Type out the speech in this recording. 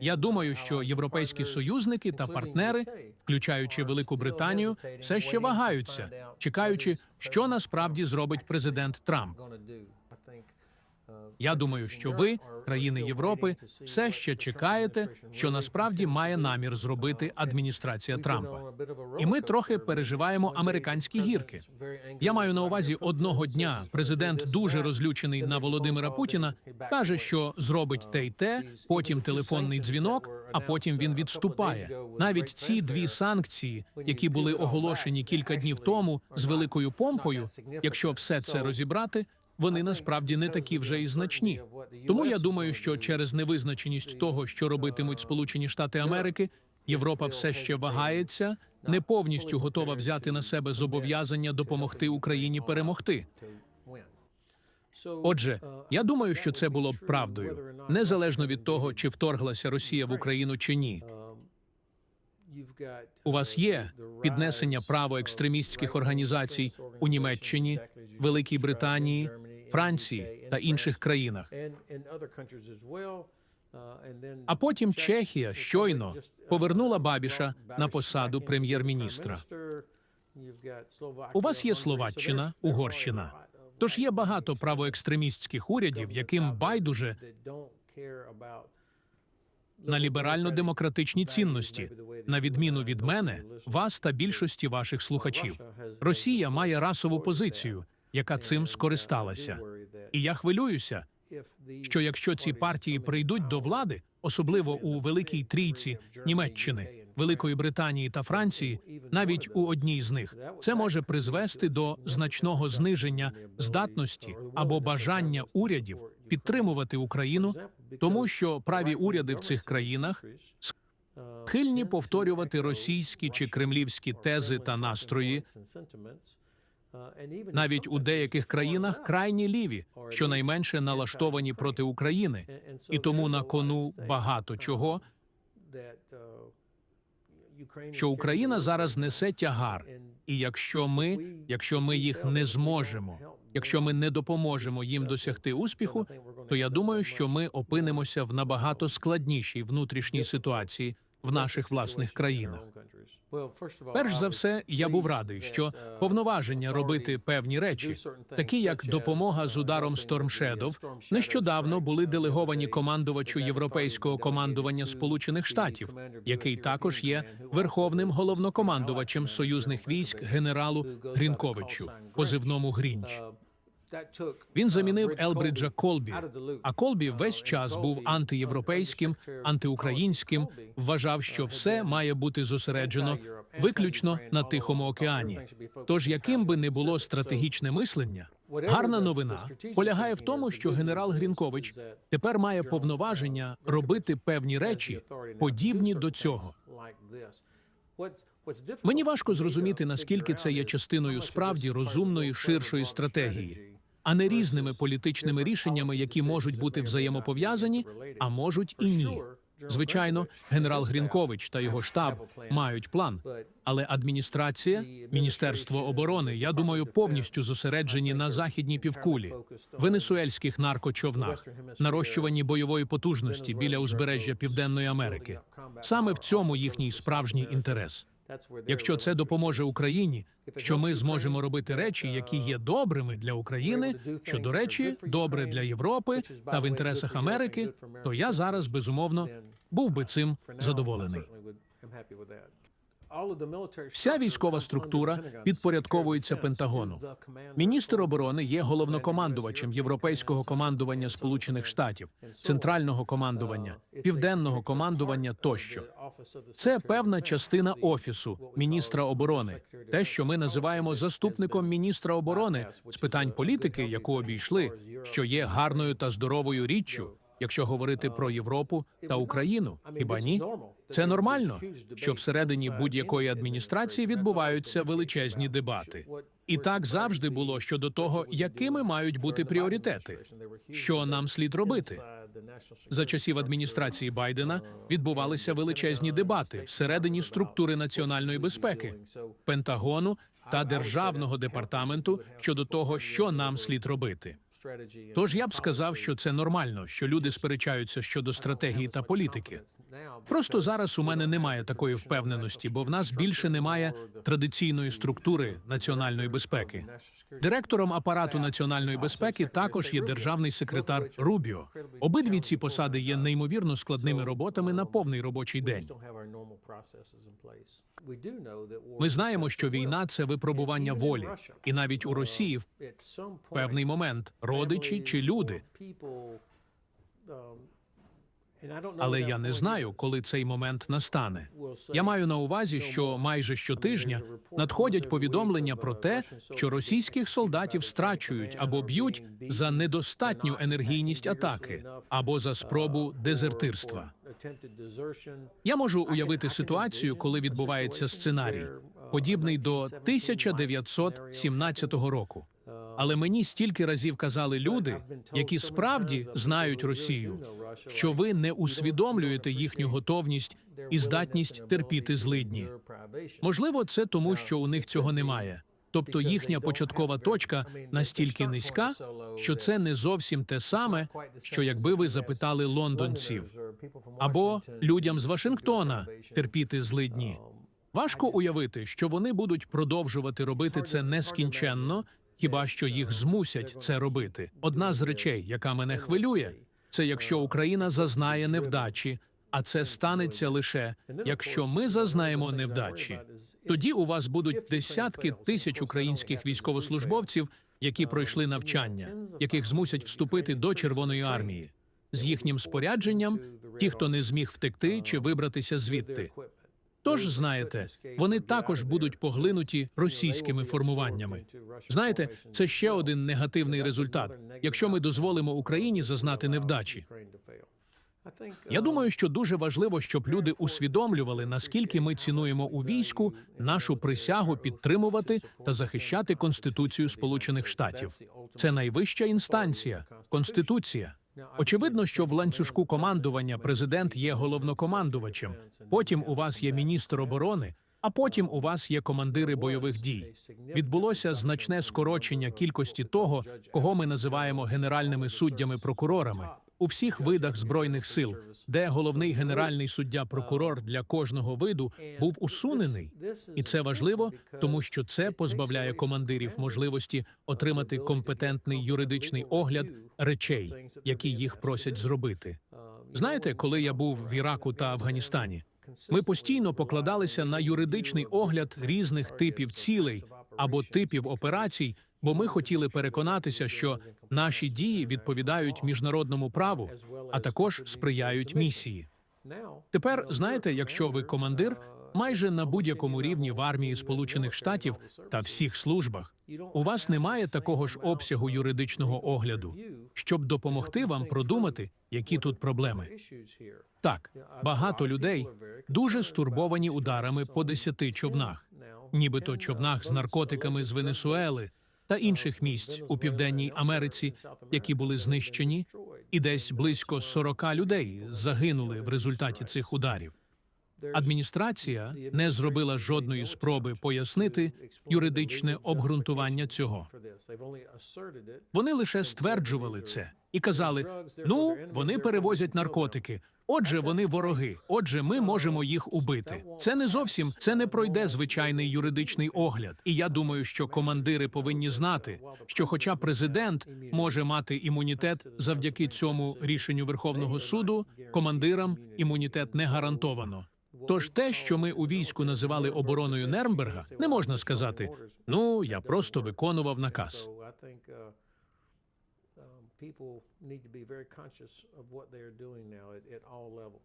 Я думаю, що європейські союзники та партнери, включаючи Велику Британію, все ще вагаються, чекаючи, що насправді зробить президент Трамп. Я думаю, що ви, країни Європи, все ще чекаєте, що насправді має намір зробити адміністрація Трампа. І ми трохи переживаємо американські гірки. Я маю на увазі одного дня. Президент дуже розлючений на Володимира Путіна, каже, що зробить те й те, потім телефонний дзвінок, а потім він відступає. Навіть ці дві санкції, які були оголошені кілька днів тому з великою помпою, якщо все це розібрати. Вони насправді не такі вже і значні. Тому я думаю, що через невизначеність того, що робитимуть Сполучені Штати Америки, Європа все ще вагається, не повністю готова взяти на себе зобов'язання допомогти Україні перемогти. Отже, я думаю, що це було б правдою, незалежно від того, чи вторглася Росія в Україну чи ні. У вас є піднесення правоекстремістських організацій у Німеччині, Великій Британії, Франції та інших країнах. А потім Чехія щойно повернула Бабіша на посаду прем'єр-міністра. У вас є Словаччина, Угорщина. Тож є багато правоекстремістських урядів, яким байдуже на ліберально-демократичні цінності, на відміну від мене, вас та більшості ваших слухачів. Росія має расову позицію, яка цим скористалася. І я хвилююся, що якщо ці партії прийдуть до влади, особливо у Великій Трійці Німеччини, Великої Британії та Франції, навіть у одній з них, це може призвести до значного зниження здатності або бажання урядів підтримувати Україну, тому що праві уряди в цих країнах схильні повторювати російські чи кремлівські тези та настрої, навіть у деяких країнах крайні ліві, щонайменше налаштовані проти України, і тому на кону багато чого, що Україна зараз несе тягар. І якщо ми, якщо ми їх не зможемо, якщо ми не допоможемо їм досягти успіху, то я думаю, що ми опинимося в набагато складнішій внутрішній ситуації в наших власних країнах. Перш за все, я був радий, що повноваження робити певні речі, такі як допомога з ударом Storm Shadow, нещодавно були делеговані командувачу європейського командування Сполучених Штатів, який також є верховним головнокомандувачем союзних військ генералу Грінковичу, позивному Грінч. Він замінив Елбриджа Колбі. А Колбі весь час був антиєвропейським, антиукраїнським, вважав, що все має бути зосереджено виключно на Тихому океані. Тож, яким би не було стратегічне мислення, гарна новина полягає в тому, що генерал Грінкович тепер має повноваження робити певні речі, подібні до цього. Мені важко зрозуміти, наскільки це є частиною справді розумної ширшої стратегії, а не різними політичними рішеннями, які можуть бути взаємопов'язані, а можуть і ні. Звичайно, генерал Грінкович та його штаб мають план, але адміністрація, міністерство оборони, я думаю, повністю зосереджені на західній півкулі, венесуельських наркочовнах, нарощуванні бойової потужності біля узбережжя Південної Америки. Саме в цьому їхній справжній інтерес. Якщо це допоможе Україні, що ми зможемо робити речі, які є добрими для України, що до речі, добре для Європи та в інтересах Америки, то я зараз безумовно був би цим задоволений. Вся військова структура підпорядковується Пентагону. Міністр оборони є головнокомандувачем європейського командування Сполучених Штатів, центрального командування, південного командування тощо. Це певна частина офісу міністра оборони, те, що ми називаємо заступником міністра оборони з питань політики, яку обійшли, що є гарною та здоровою річчю. Якщо говорити про Європу та Україну, хіба ні? Це нормально, що всередині будь-якої адміністрації відбуваються величезні дебати. І так завжди було щодо того, якими мають бути пріоритети, що нам слід робити. За часів адміністрації Байдена відбувалися величезні дебати всередині структури національної безпеки, Пентагону та державного департаменту щодо того, що нам слід робити. Тож я б сказав, що це нормально, що люди сперечаються щодо стратегії та політики. Просто зараз у мене немає такої впевненості, бо в нас більше немає традиційної структури національної безпеки. Директором апарату національної безпеки також є державний секретар Рубіо. Обидві ці посади є неймовірно складними роботами на повний робочий день. Ми знаємо, що війна це випробування волі, і навіть у Росії в певний момент родичі чи люди. Але я не знаю, коли цей момент настане. Я маю на увазі, що майже щотижня надходять повідомлення про те, що російських солдатів страчують або б'ють за недостатню енергійність атаки або за спробу дезертирства. Я можу уявити ситуацію, коли відбувається сценарій, подібний до 1917 року. Але мені стільки разів казали люди, які справді знають Росію, що ви не усвідомлюєте їхню готовність і здатність терпіти злидні. Можливо, це тому, що у них цього немає. Тобто їхня початкова точка настільки низька, що це не зовсім те саме, що якби ви запитали лондонців або людям з Вашингтона терпіти злидні. Важко уявити, що вони будуть продовжувати робити це нескінченно, хіба що їх змусять це робити. Одна з речей, яка мене хвилює, це якщо Україна зазнає невдачі, а це станеться лише якщо ми зазнаємо невдачі. Тоді у вас будуть десятки тисяч українських військовослужбовців, які пройшли навчання, яких змусять вступити до Червоної армії з їхнім спорядженням, ті, хто не зміг втекти чи вибратися звідти. Тож, знаєте, вони також будуть поглинуті російськими формуваннями. Знаєте, це ще один негативний результат, якщо ми дозволимо Україні зазнати невдачі. Я думаю, що дуже важливо, щоб люди усвідомлювали, наскільки ми цінуємо у війську нашу присягу підтримувати та захищати Конституцію Сполучених Штатів. Це найвища інстанція, конституція. Очевидно, що в ланцюжку командування президент є головнокомандувачем. Потім у вас є міністр оборони, а потім у вас є командири бойових дій. Відбулося значне скорочення кількості того, кого ми називаємо генеральними суддями-прокурорами у всіх видах збройних сил, де головний генеральний суддя-прокурор для кожного виду був усунений. І це важливо, тому що це позбавляє командирів можливості отримати компетентний юридичний огляд речей, які їх просять зробити. Знаєте, коли я був в Іраку та Афганістані, ми постійно покладалися на юридичний огляд різних типів цілей або типів операцій, бо ми хотіли переконатися, що наші дії відповідають міжнародному праву, а також сприяють місії. Тепер знаєте, якщо ви командир, майже на будь-якому рівні в армії Сполучених Штатів та всіх службах, у вас немає такого ж обсягу юридичного огляду, щоб допомогти вам продумати, які тут проблеми. Так, багато людей дуже стурбовані ударами по десяти човнах, нібито човнах з наркотиками з Венесуели та інших місць у південній Америці, які були знищені, і десь близько 40 людей загинули в результаті цих ударів. Адміністрація не зробила жодної спроби пояснити юридичне обґрунтування цього. Вони лише стверджували це і казали: ну, вони перевозять наркотики. Отже, вони вороги. Отже, ми можемо їх убити. Це не зовсім це не пройде звичайний юридичний огляд. І я думаю, що командири повинні знати, що, хоча президент може мати імунітет завдяки цьому рішенню Верховного суду, командирам імунітет не гарантовано. Тож те, що ми у війську називали обороною Нернберга, не можна сказати: ну я просто виконував наказ. People need to be very conscious of what they are doing now at, at all levels.